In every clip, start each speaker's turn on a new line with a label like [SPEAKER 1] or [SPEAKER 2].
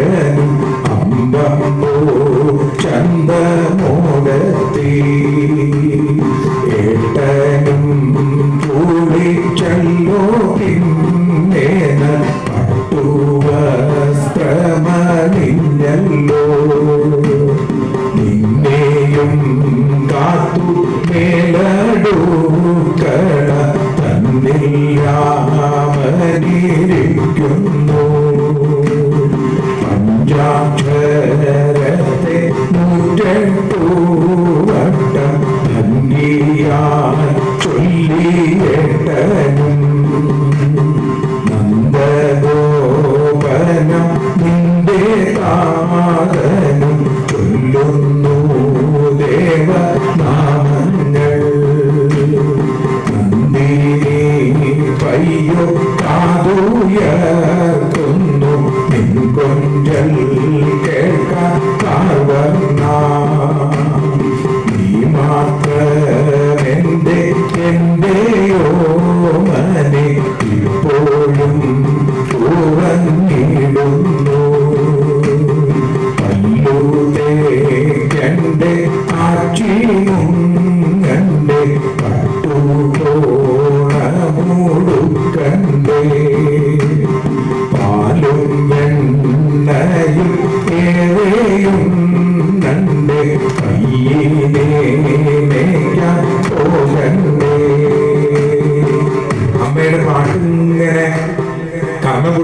[SPEAKER 1] സൂര്യനും അമ്പമ്പോ ചന്തമോടത്തി ഏട്ടനും കുളിച്ചല്ലോ പിന്നേന പട്ടുവസ്ത്രമണിഞ്ഞല്ലോ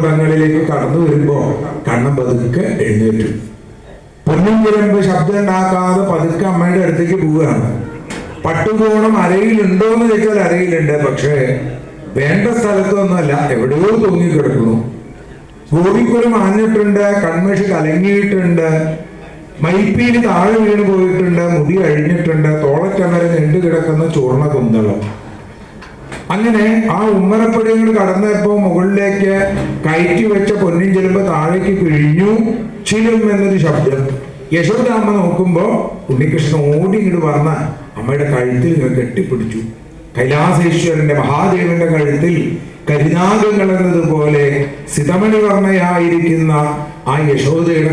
[SPEAKER 1] കർണപുടങ്ങളിലേക്ക് കടന്നു വരുമ്പോ കണ്ണം പതുക്കെ എഴുന്നേറ്റു. പൊന്നും ചിലമ്പ് ശബ്ദം ഉണ്ടാക്കാതെ പതുക്കെ അമ്മയുടെ അടുത്തേക്ക് പോവുകയാണ്. പട്ടുകോണം അരയിലുണ്ടോ എന്ന് ചോദിച്ചാൽ അരയിലുണ്ട് പക്ഷേ വേണ്ട സ്ഥലത്തൊന്നുമല്ല എവിടെയോ തൂങ്ങിക്കിടക്കുന്നു. ഗോപിക്കുരം ആഞ്ഞിട്ടുണ്ട് കൺമഷി കലങ്ങിയിട്ടുണ്ട് മൈപ്പീൽ താഴെ വീണ് പോയിട്ടുണ്ട് മുടി അഴിഞ്ഞിട്ടുണ്ട് തോളക്കമര നീണ്ടു കിടക്കുന്ന ചൂർണ കുന്തളം അങ്ങനെ ആ ഉമ്മറപ്പടികൾ കടന്നപ്പോ മുകളിലേക്ക് കയറ്റി വെച്ച പൊന്നിൻ ചെലുമ്പ് താഴേക്ക് കിഴിഞ്ഞു ചിലും എന്നൊരു ശബ്ദം. യശോദാമ്മ നോക്കുമ്പോ ഉണ്ണികൃഷ്ണൻ ഓടി ഇങ്ങോട്ട് വന്ന അമ്മയുടെ കഴുത്തിൽ കെട്ടിപ്പിടിച്ചു. കൈലാസേശ്വരന്റെ മഹാദേവന്റെ കഴുത്തിൽ കരിനാഗങ്ങൾ എന്നതുപോലെ സിതമണി വർണയായിരിക്കുന്ന ആ യശോദയുടെ